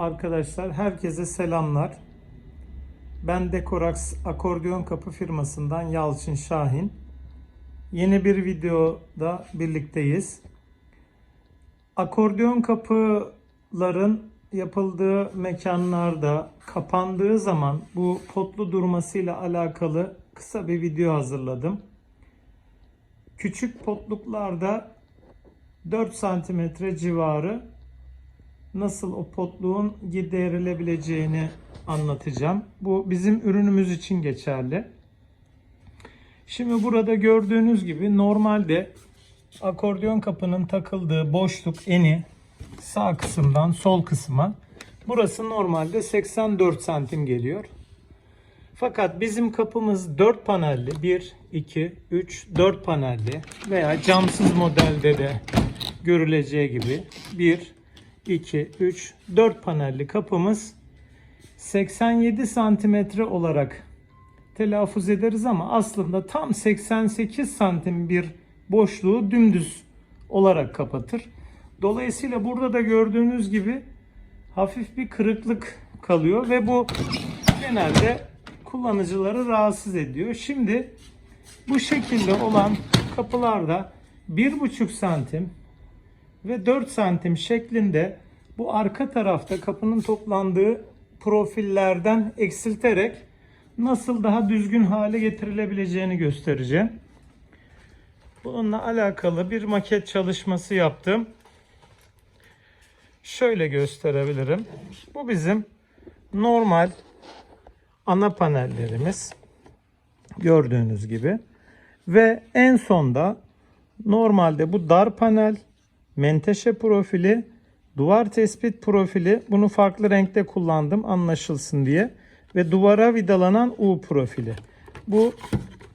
Arkadaşlar herkese selamlar. Ben Dekorax akordeon kapı firmasından Yalçın Şahin. Yeni bir videoda birlikteyiz. Akordeon kapıların yapıldığı mekanlarda kapandığı zaman bu potlu durmasıyla alakalı kısa bir video hazırladım. Küçük potluklarda 4 santimetre civarı nasıl o potluğun giderilebileceğini anlatacağım. Bu bizim ürünümüz için geçerli. Şimdi burada gördüğünüz gibi normalde akordeon kapının takıldığı boşluk eni sağ kısımdan sol kısma. Burası normalde 84 santim geliyor. Fakat bizim kapımız 4 panelli. 1, 2, 3, 4 panelli veya camsız modelde de görüleceği gibi 1, 2, 3, 4 panelli kapımız 87 santimetre olarak telaffuz ederiz ama aslında tam 88 santim bir boşluğu dümdüz olarak kapatır. Dolayısıyla burada da gördüğünüz gibi hafif bir kırıklık kalıyor ve bu genelde kullanıcıları rahatsız ediyor. Şimdi bu şekilde olan kapılarda 1,5 santim ve 4 santim şeklinde bu arka tarafta kapının toplandığı profillerden eksilterek nasıl daha düzgün hale getirilebileceğini göstereceğim. Bununla alakalı bir maket çalışması yaptım. Şöyle gösterebilirim. Bu bizim normal ana panellerimiz. Gördüğünüz gibi. Ve en sonda normalde bu dar panel, menteşe profili, duvar tespit profili. Bunu farklı renkte kullandım anlaşılsın diye. Ve duvara vidalanan U profili. Bu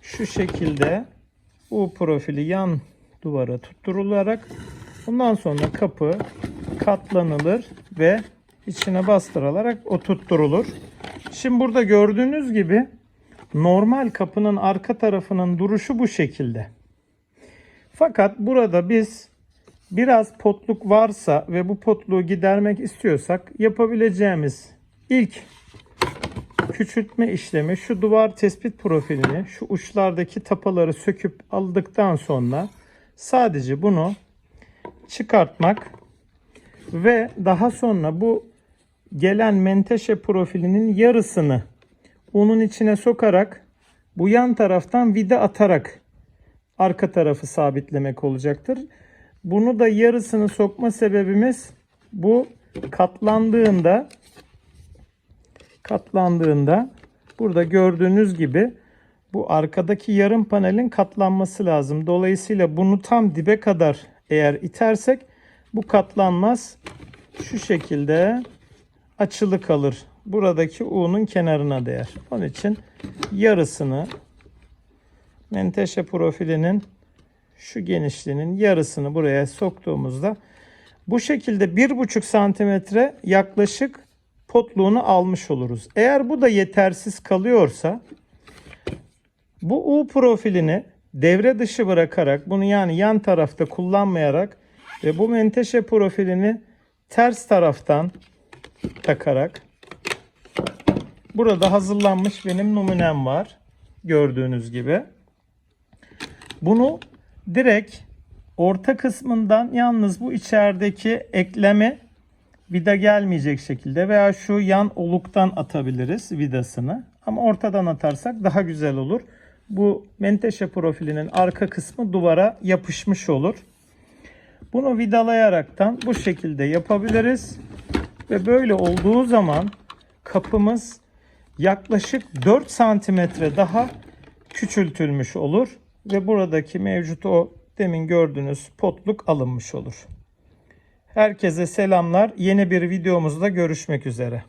şu şekilde U profili yan duvara tutturularak bundan sonra kapı katlanılır ve içine bastırılarak o tutturulur. Şimdi burada gördüğünüz gibi normal kapının arka tarafının duruşu bu şekilde. Fakat burada biz biraz potluk varsa ve bu potluğu gidermek istiyorsak yapabileceğimiz ilk küçültme işlemi şu duvar tespit profilini şu uçlardaki tapaları söküp aldıktan sonra sadece bunu çıkartmak ve daha sonra bu gelen menteşe profilinin yarısını unun içine sokarak bu yan taraftan vida atarak arka tarafı sabitlemek olacaktır. Bunu da yarısını sokma sebebimiz bu katlandığında katlandığında burada gördüğünüz gibi bu arkadaki yarım panelin katlanması lazım. Dolayısıyla bunu tam dibe kadar eğer itersek bu katlanmaz. Şu şekilde açılı kalır. Buradaki U'nun kenarına değer. Onun için yarısını menteşe profilinin şu genişliğinin yarısını buraya soktuğumuzda bu şekilde 1,5 santimetre yaklaşık potluğunu almış oluruz. Eğer bu da yetersiz kalıyorsa bu U profilini devre dışı bırakarak bunu yani yan tarafta kullanmayarak ve bu menteşe profilini ters taraftan takarak burada hazırlanmış benim numunem var. Gördüğünüz gibi. Bunu direkt orta kısmından yalnız bu içerideki ekleme vida gelmeyecek şekilde veya şu yan oluktan atabiliriz vidasını. Ama ortadan atarsak daha güzel olur. Bu menteşe profilinin arka kısmı duvara yapışmış olur. Bunu vidalayaraktan bu şekilde yapabiliriz. Ve böyle olduğu zaman kapımız yaklaşık 4 santimetre daha küçültülmüş olur. Ve buradaki mevcut o demin gördüğünüz potluk alınmış olur. Herkese selamlar. Yeni bir videomuzda görüşmek üzere.